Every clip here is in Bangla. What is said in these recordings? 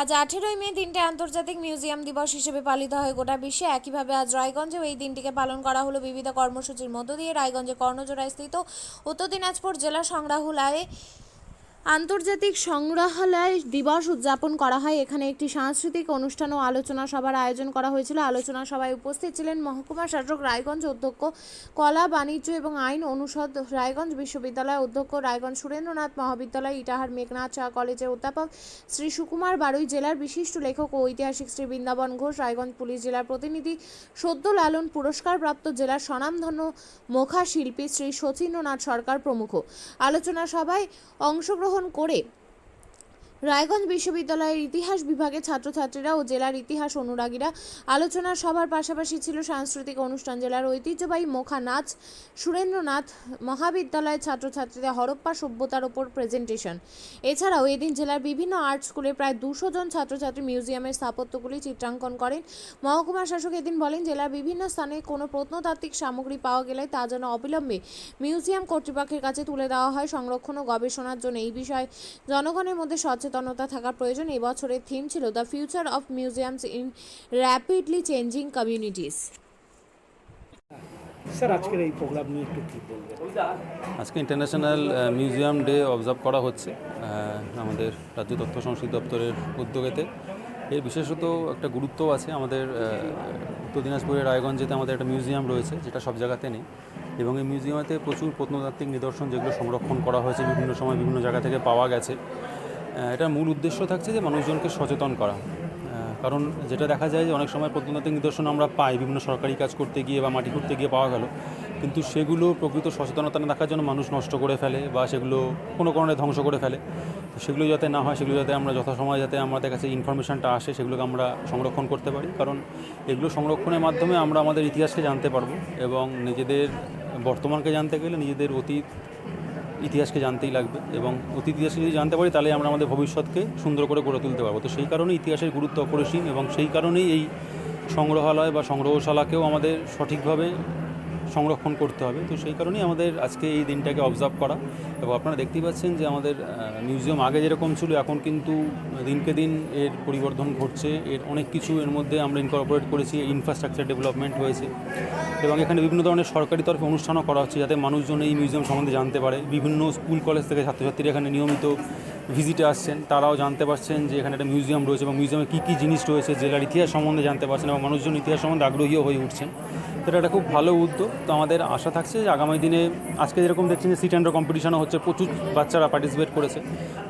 আজ আঠেরোই মে দিনটি আন্তর্জাতিক মিউজিয়াম দিবস হিসেবে পালিত হয়। গোটা বিশ্বে একইভাবে আজ রায়গঞ্জেও এই দিনটিকে পালন করা হলো। বিবিধ কর্মসূচির মধ্য দিয়ে রায়গঞ্জে কর্ণজোড়ায় স্থিত উত্তর দিনাজপুর জেলা সংগ্রহালয়ে আন্তর্জাতিক সংগ্রহালয় দিবস উদযাপন করা হয়। এখানে একটি সাংস্কৃতিক অনুষ্ঠান ও আলোচনা সভার আয়োজন করা হয়েছিল। আলোচনা সভায় উপস্থিত ছিলেন মহকুমা শাসক রায়গঞ্জ অধ্যক্ষ কলা বাণিজ্য এবং আইন অনুষদ রায়গঞ্জ বিশ্ববিদ্যালয় অধ্যক্ষ রায়গঞ্জ সুরেন্দ্রনাথ, মহাবিদ্যালয় ইটাহার মেঘনাথ চা কলেজের অধ্যাপক শ্রী সুকুমার বারুই, জেলার বিশিষ্ট লেখক ও ঐতিহাসিক শ্রী বৃন্দাবন ঘোষ, রায়গঞ্জ পুলিশ জেলার প্রতিনিধি সদ্য লালন পুরস্কারপ্রাপ্ত জেলার স্বনামধন্য মুখা শিল্পী শ্রী শচীন্দ্রনাথ সরকার প্রমুখ। আলোচনা সভায় অংশগ্রহণ করে রায়গঞ্জ বিশ্ববিদ্যালয়ের ইতিহাস বিভাগে ছাত্রছাত্রীরা ও জেলার ইতিহাস অনুরাগীরা আলোচনা সভার পাশাপাশি ছিল সাংস্কৃতিক অনুষ্ঠান। জেলার ঐতিহ্যবাহী মোখা নাচ, সুরেন্দ্রনাথ মহাবিদ্যালয়ের ছাত্রছাত্রীদের হরপ্পা সভ্যতার ওপর প্রেজেন্টেশন। এছাড়াও এদিন জেলার বিভিন্ন আর্ট স্কুলে প্রায় দুশো জন ছাত্রছাত্রী মিউজিয়ামের স্থাপত্যগুলি চিত্রাঙ্কন করেন। মহকুমা শাসক এদিন বলেন, জেলার বিভিন্ন স্থানে কোনো প্রত্নতাত্ত্বিক সামগ্রী পাওয়া গেলে তা যেন অবিলম্বে মিউজিয়াম কর্তৃপক্ষের কাছে তুলে দেওয়া হয়। সংরক্ষণ ও গবেষণার জন্য এই বিষয়ে জনগণের মধ্যে সচেতনতা থাকা প্রয়োজন। এই বছরের থিম ছিল the future of museums in rapidly changing communities sir আজকের এই প্রোগ্রাম নিয়ে একটু কী বলবেন? আজকে ইন্টারন্যাশনাল মিউজিয়াম ডে অবজার্ভ করা হচ্ছে আমাদের রাজ্য তথ্য সংস্কৃতি দপ্তরের উদ্যোগেতে। এর বিশেষত একটা গুরুত্ব আছে আমাদের উত্তর দিনাজপুরের রায়গঞ্জেতে আমাদের একটা মিউজিয়াম রয়েছে যেটা সব জায়গাতে নেই। এবং এই মিউজিয়ামেতে প্রচুর প্রত্নতাত্ত্বিক নিদর্শন যেগুলো সংরক্ষণ করা হয়েছে বিভিন্ন সময় বিভিন্ন জায়গা থেকে পাওয়া গেছে। এটার মূল উদ্দেশ্য থাকছে যে মানুষজনকে সচেতন করা। কারণ যেটা দেখা যায় যে অনেক সময় প্রত্নতাত্ত্বিক নিদর্শন আমরা পাই, বিভিন্ন সরকারি কাজ করতে গিয়ে বা মাটি করতে গিয়ে পাওয়া গেল। কিন্তু সেগুলো প্রকৃত সচেতনতা না থাকার জন্য মানুষ নষ্ট করে ফেলে বা সেগুলো কোনো কারণে ধ্বংস করে ফেলে। সেগুলো যাতে না হয়, সেগুলো যাতে আমরা যথাসময়ে যাতে আমাদের কাছে ইনফরমেশনটা আসে, সেগুলোকে আমরা সংরক্ষণ করতে পারি। কারণ এগুলো সংরক্ষণের মাধ্যমে আমরা আমাদের ইতিহাসকে জানতে পারব এবং নিজেদের বর্তমানকে জানতে গেলে নিজেদের অতীত ইতিহাসকে জানতেই লাগবে এবং অতীত ইতিহাসকে যদি জানতে পারি, তাহলে আমরা আমাদের ভবিষ্যৎকে সুন্দর করে গড়ে তুলতে পারব। তো সেই কারণে ইতিহাসের গুরুত্ব অপরিসীম এবং সেই কারণেই এই সংগ্রহালয় বা সংগ্রহশালাকেও আমাদের সঠিকভাবে সংরক্ষণ করতে হবে। তো সেই কারণেই আমাদের আজকে এই দিনটাকে অবজার্ভ করা এবং আপনারা দেখতেই পাচ্ছেন যে আমাদের মিউজিয়াম আগে যেরকম ছিল, এখন কিন্তু দিনকে দিন এর পরিবর্তন ঘটছে। এর অনেক কিছু এর মধ্যে আমরা ইনকর্পোরেট করেছি। ইনফ্রাস্ট্রাকচার ডেভেলপমেন্ট হয়েছে এবং এখানে বিভিন্ন ধরনের সরকারি তরফে অনুষ্ঠানও করা হচ্ছে যাতে মানুষজন এই মিউজিয়াম সম্বন্ধে জানতে পারে। বিভিন্ন স্কুল কলেজ থেকে ছাত্রছাত্রীরা এখানে নিয়মিত ভিজিটে আসছেন। তারাও জানতে পারছেন যে এখানে একটা মিউজিয়াম রয়েছে এবং মিউজিয়ামে কী কী জিনিস রয়েছে, জেলার ইতিহাস সম্বন্ধে জানতে পারছেন এবং মানুষজন ইতিহাস সম্বন্ধে আগ্রহীও হয়ে উঠছেন। তো একটা খুব ভালো উদ্যোগ। তো আমাদের আশা থাকছে যে আগামী দিনে আজকে যেরকম দেখছেন যে সিট অ্যান্ডার কম্পিটিশনও হচ্ছে প্রচুর বাচ্চারা পার্টিসিপেট করেছে।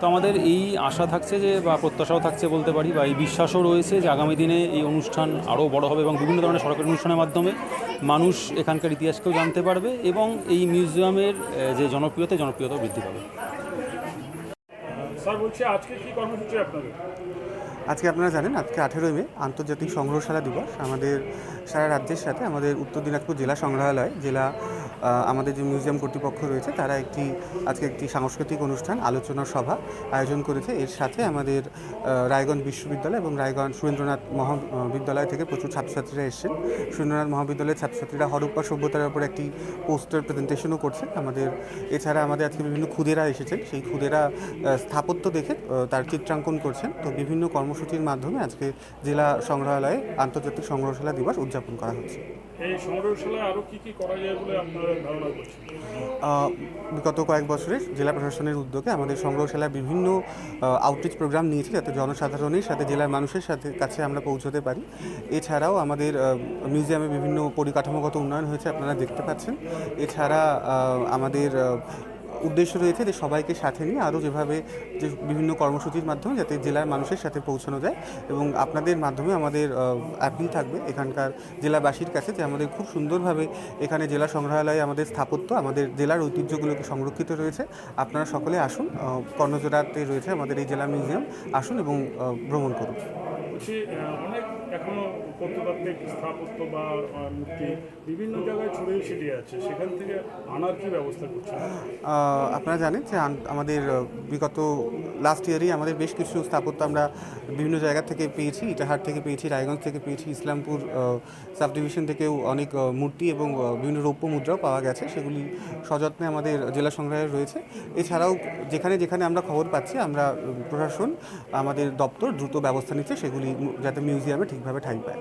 তো আমাদের এই আশা থাকছে যে বা প্রত্যাশাও থাকছে বলতে পারি বা এই বিশ্বাসও রয়েছে যে আগামী দিনে এই অনুষ্ঠান আরও বড় হবে এবং বিভিন্ন ধরনের সরকারি অনুষ্ঠানের মাধ্যমে মানুষ এখানকার ইতিহাসকেও জানতে পারবে এবং এই মিউজিয়ামের যে জনপ্রিয়তা, জনপ্রিয়তাও বৃদ্ধি পাবে। স্যার, বলছি আজকে কর্মসূচি আপনাদের? আজকে আপনারা জানেন, আজকে আঠেরোই মে, আন্তর্জাতিক সংগ্রহশালা দিবস। আমাদের সারা রাজ্যের সাথে আমাদের উত্তর দিনাজপুর জেলা সংগ্রহালয়, জেলা আমাদের যে মিউজিয়াম কর্তৃপক্ষ রয়েছে, তারা একটি, আজকে একটি সাংস্কৃতিক অনুষ্ঠান, আলোচনা সভা আয়োজন করেছে। এর সাথে আমাদের রায়গঞ্জ বিশ্ববিদ্যালয় এবং রায়গঞ্জ সুরেন্দ্রনাথ মহাবিদ্যালয় থেকে প্রচুর ছাত্রছাত্রীরা এসেছেন। সুরেন্দ্রনাথ মহাবিদ্যালয়ের ছাত্রছাত্রীরা হরপ্পা সভ্যতার উপর একটি পোস্টার প্রেজেন্টেশনও করছেন। আমাদের, এছাড়া আমাদের আজকে বিভিন্ন ক্ষুদেরা এসেছেন। সেই ক্ষুদেরা স্থাপত্য দেখে তার চিত্রাঙ্কন করছেন। তো বিভিন্ন কর্মসূচির মাধ্যমে আজকে জেলা সংগ্রহালয়ে আন্তর্জাতিক সংগ্রহশালা দিবস উদযাপন করা হচ্ছে। বিগত কয়েক বছরে জেলা প্রশাসনের উদ্যোগে আমাদের সংগ্রহশালার বিভিন্ন আউটরিচ প্রোগ্রাম নিয়েছি যাতে জনসাধারণের সাথে জেলার মানুষের সাথে কাছে আমরা পৌঁছতে পারি। এছাড়াও আমাদের মিউজিয়ামে বিভিন্ন পরিকাঠামোগত উন্নয়ন হয়েছে আপনারা দেখতে পাচ্ছেন। এছাড়া আমাদের উদ্দেশ্য রয়েছে যে সবাইকে সাথে নিয়ে আরও যেভাবে যে বিভিন্ন কর্মসূচির মাধ্যমে যাতে জেলার মানুষের সাথে পৌঁছানো যায় এবং আপনাদের মাধ্যমে আমাদের অ্যাপিল থাকবে এখানকার জেলাবাসীর কাছে যে আমাদের খুব সুন্দরভাবে এখানে জেলা সংগ্রহালয়ে আমাদের স্থাপত্য, আমাদের জেলার ঐতিহ্যগুলোকে সংরক্ষিত রয়েছে। আপনারা সকলে আসুন কর্ণজোড়াতে রয়েছে আমাদের এই জেলা মিউজিয়াম। আসুন এবং ভ্রমণ করুন। অনেক প্রত্নতাত্ত্বিক স্থাপত্য বা মূর্তি বিভিন্ন জায়গায় ছড়িয়ে ছিটিয়ে আছে, সেখান থেকে আনার কি ব্যবস্থা করছেন? আপনারা জানেন যে আমাদের বিগত লাস্ট ইয়ারই আমাদের বেশ কিছু স্থাপত্য আমরা বিভিন্ন জায়গা থেকে পেয়েছি, ইটাহার থেকে পেয়েছি, রায়গঞ্জ থেকে পেয়েছি, ইসলামপুর সাব ডিভিশন থেকেও অনেক মূর্তি এবং বিভিন্ন রৌপ্য মুদ্রাও পাওয়া গেছে, সেগুলি সযত্নে আমাদের জেলা সংগ্রহে রয়েছে। এছাড়াও যেখানে যেখানে আমরা খবর পাচ্ছি, আমরা প্রশাসন, আমাদের দপ্তর দ্রুত ব্যবস্থা নিচ্ছে, সেগুলি যাতে মিউজিয়ামে ঠিকভাবে ঠাঁই পায়।